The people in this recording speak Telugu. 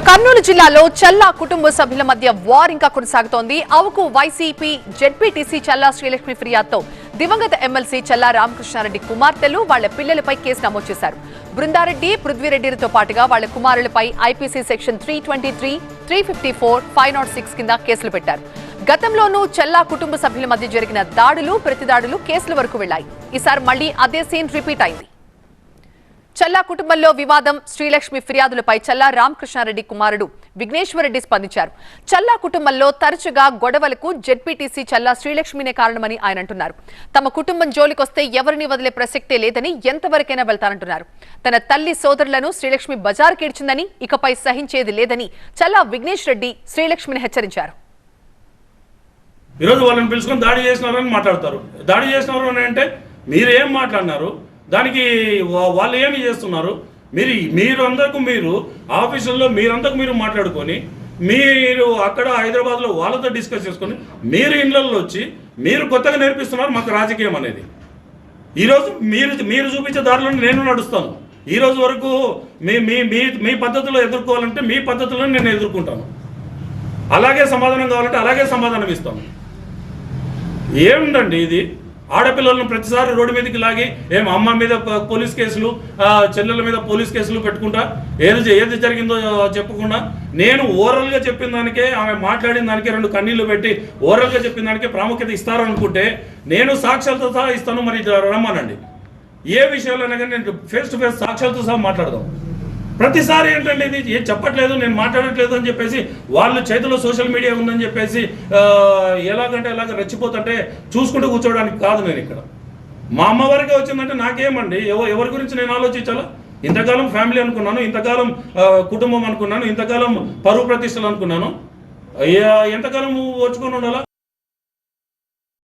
కర్నూలు జిల్లాలో చల్లా కుటుంబ సభ్యుల మధ్య వార్ ఇంకా కొనసాగుతోంది. అవుకు వైసీపీ జెడ్పీటీసీ చల్లా శ్రీలక్ష్మి ఫిర్యాదుతో దివంగత ఎమ్మెల్సీ చల్లా రామకృష్ణారెడ్డి కుమార్తెలు వాళ్ళ పిల్లలపై కేసు నమోదు చేశారు. బృందారెడ్డి పృథ్వీరెడ్డిలతో పాటుగా వాళ్ళ కుమారులపై IPC section three twenty three three fifty four five not six కింద కేసులు పెట్టారు. గతంలోనూ చల్లా కుటుంబ సభ్యుల మధ్య జరిగిన దాడులు ప్రతిదాడులు కేసుల వరకు వెళ్ళాయి ఈసారి మళ్ళీ అదే సీన్ రిపీట్ అయింది. చల్లా కుటుంబంలో వివాదం శ్రీలక్ష్మి ఫిర్యాదులపై చల్లా రామకృష్ణారెడ్డి కుమారుడు విఘ్నేశ్వరరెడ్డి స్పందించారు. చల్లా కుటుంబంలో తరచుగా గొడవలకు జెడ్పీటీసీ చల్లా శ్రీలక్ష్మినే కారణమని ఆయన అంటున్నారు. తమ కుటుంబం జోలికొస్తే ఎవరిని వదిలే ప్రసక్తే లేదని ఎంతవరకైనా వెళ్తానంటున్నారు. తన తల్లి సోదరులను శ్రీలక్ష్మి బజార్ ఇడ్చిందని ఇకపై సహించేది లేదని చల్లా విఘ్నేష్ రెడ్డి శ్రీలక్ష్మిని హెచ్చరించారు. ఈరోజు వాళ్ళని పిలుచుకొని దాడి చేసినారని మాట్లాడతారు. దాడి చేసినారు అని అంటే మీరు ఏం మాట్లాడినారు? దానికి వా- వాళ్ళు ఏమి చేస్తున్నారు? మీరు మీరందరకు మీరు ఆఫీసుల్లో మీరందరికి మీరు మాట్లాడుకొని మీరు అక్కడ హైదరాబాద్లో వాళ్ళతో డిస్కస్ చేసుకొని మీరు ఇళ్ళల్లో వచ్చి మీరు కొత్తగా నేర్పిస్తున్నారు మాకు రాజకీయం అనేది. ఈరోజు మీరు మీరు చూపించే దారిలో నేను నడుస్తాను. ఈ రోజు వరకు మీ మీ మీ మీ పద్ధతిలో ఎదుర్కోవాలంటే మీ పద్ధతిలో నేను ఎదుర్కొంటాను. అలాగే సమాధానం కావాలంటే అలాగే సమాధానం ఇస్తాను. ఏముందండి ఇది? ఆడపిల్లలను ప్రతిసారి రోడ్డు మీదకి లాగి ఏం అమ్మ మీద పోలీస్ కేసులు చెల్లెల మీద పోలీస్ కేసులు పెట్టుకుంటా ఏది ఏది జరిగిందో చెప్పకుండా నేను ఓరల్గా చెప్పిన దానికే ఆమె మాట్లాడిన దానికే రెండు కన్నీళ్ళు పెట్టి ఓరల్గా చెప్పిన దానికే ప్రాముఖ్యత ఇస్తారనుకుంటే నేను సాక్ష్యాలతో సహా ఇస్తాను మరి రమ్మనండి. ఏ అయినా కానీ నేను ఫేస్ టు ఫేస్ సాక్ష్యాలతో సహా మాట్లాడదాం. ప్రతిసారి ఏంటంటే ఇది? ఏం చెప్పట్లేదు నేను మాట్లాడట్లేదు అని చెప్పేసి వాళ్ళ చేతిలో సోషల్ మీడియా ఉందని చెప్పేసి ఎలాగంటే ఎలాగ రెచ్చిపోతుంటే చూసుకుంటూ కూర్చోవడానికి కాదు నేను ఇక్కడ. మా అమ్మ వరకే వచ్చిందంటే నాకేమండి? ఎవ ఎవరి గురించి నేను ఆలోచించాలా? ఇంతకాలం ఫ్యామిలీ అనుకున్నాను ఇంతకాలం కుటుంబం అనుకున్నాను ఇంతకాలం పరువు ప్రతిష్టలు అనుకున్నాను. ఎంతకాలం ఓర్చుకొని ఉండాలా?